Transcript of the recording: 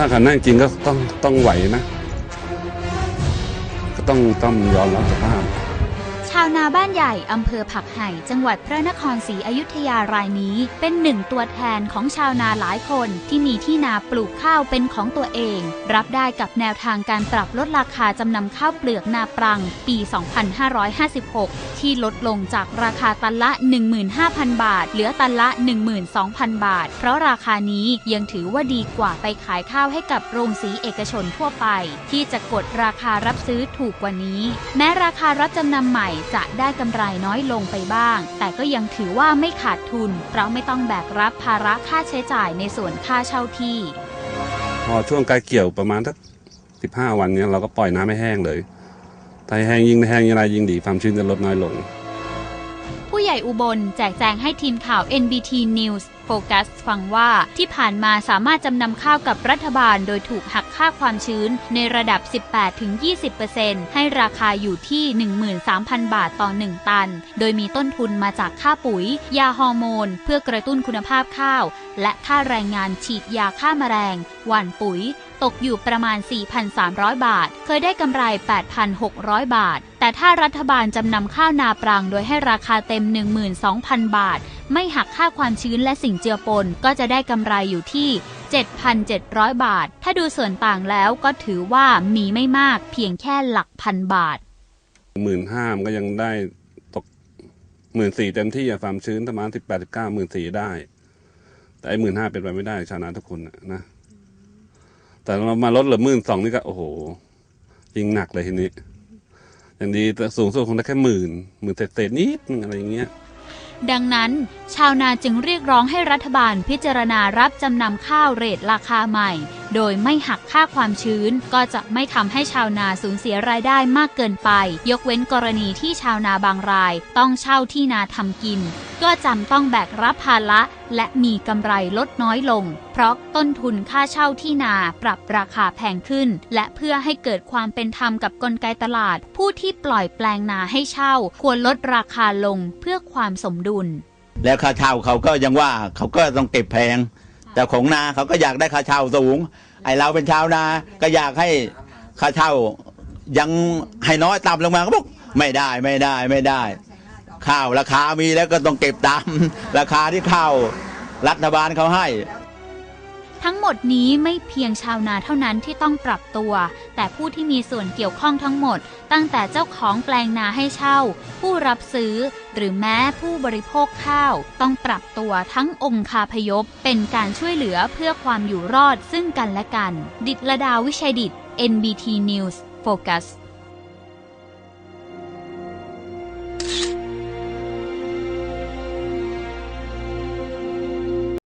ถ้าขันนั่งจริงก็ต้องต้องไหวนะ ก็ต้องต้องยอมรับสภาพาวนาบ้านใหญ่อำเภอผักไห่ จังหวัดพระนครศรีอยุธยารายนี้ เป็นหนึ่งตัวแทนของชาวนาหลายคนที่มีที่นาปลูกข้าวเป็นของตัวเอง รับได้กับแนวทางการปรับลดราคาจำนำข้าวเปลือกนาปรัง ปี 2556 ที่ลดลงจากราคาตันละ 15,000 บาท เหลือตันละ 12,000 บาท เพราะราคานี้ยังถือว่าดีกว่าไปขายข้าวให้กับโรงสีเอกชนทั่วไป ที่จะกดราคารับซื้อถูกกว่านี้ แม้ราคารับจำนำใหม่จะได้กำไรน้อยลงไปบ้าง แต่ก็ยังถือว่าไม่ขาดทุน เพราะไม่ต้องแบกรับภาระค่าใช้จ่ายในส่วนค่าเช่าที่ พอช่วงใกล้เกี่ยวประมาณสักสิบห้าวันเนี้ยเราก็ปล่อยน้ำให้แห้งเลยถ้าแห้งยิ่งแห้งยิ่งไรยิ่งดีความชื้นจะลดน้อยลง ผู้ใหญ่อุบลแจกแจงให้ทีมข่าว NBT News โฟกัสฟังว่าที่ผ่านมาสามารถจำนำข้าวกับรัฐบาลโดยถูกหักค่าความชื้นในระดับ 18-20%ให้ราคาอยู่ที่ 13,000 บาทต่อ 1 ตัน โดยมีต้นทุนมาจากค่าปุ๋ย ยาฮอร์โมน เพื่อกระตุ้นคุณภาพข้าว และค่าแรงงานฉีดยาฆ่าแมลงหว่านปุ๋ย ตกอยู่ประมาณ 4,300 บาท เคยได้กำไร 8,600 บาท แต่ถ้ารัฐบาลจำนำข้าวนาปรังโดยให้ราคาเต็ม 12,000 บาท ไม่หักค่าความชื้นและสิ่งเจือปน ก็จะได้กำไรอยู่ที่ 7,700 บาท ถ้าดูส่วนต่างแล้วก็ถือว่ามีไม่มากเพียงแค่หลักพันบาทหมื่นห้ามก็ยังได้ตกหมื่นสี่เต็มที่อะความชื้นประมาณสิบแปดสิบเก้าหมื่นสี่ได้ แต่ไอ้หมื่นห้าเป็นไปไม่ได้ชาวนาทุกคนนะ แต่เรามาลดเหลือหมื่นสองนี่ก็โอ้โหยิงหนักเลยทีนี้อย่างดีแต่สูงสุดคงได้แค่หมื่นหมื่นเศษๆนิดอะไรอย่างเงี้ยดังนั้น ชาวนาจึงเรียกร้องให้รัฐบาลพิจารณารับจำนำข้าวเรทราคาใหม่ โดยไม่หักค่าความชื้น ก็จะไม่ทำให้ชาวนาสูญเสียรายได้มากเกินไป ยกเว้นกรณีที่ชาวนาบางราย ต้องเช่าที่นาทำกิน ก็จำต้องแบกรับภาระและมีกำไรลดน้อยลง เพราะต้นทุนค่าเช่าที่นาปรับราคาแพงขึ้น และเพื่อให้เกิดความเป็นธรรมกับกลไกตลาด ผู้ที่ปล่อยแปลงนาให้เช่า ควรลดราคาลงเพื่อความสมดุล แล้วค่าเช่าเขาก็ยังว่าเขาก็ต้องเก็บแพง แต่ของนาเขาก็อยากได้ค่าเช่าสูง ไอเราเป็นชาวนาก็อยากให้ค่าเช่ายังให้น้อยต่ำลงมาก็บอกไม่ได้ไม่ได้ไม่ได้ ข้าวราคามีแล้วก็ต้องเก็บตาม ราคาที่ข้าวรัฐบาลเขาให้ ทั้งหมดนี้ไม่เพียงชาวนาเท่านั้นที่ต้องปรับตัว แต่ผู้ที่มีส่วนเกี่ยวข้องทั้งหมด ตั้งแต่เจ้าของแปลงนาให้เช่า ผู้รับซื้อ หรือแม้ผู้บริโภคข้าว ต้องปรับตัวทั้งองค์คาพยพ เป็นการช่วยเหลือเพื่อความอยู่รอดซึ่งกันและกัน ดิตรดาวิชัยดิต NBT News Focus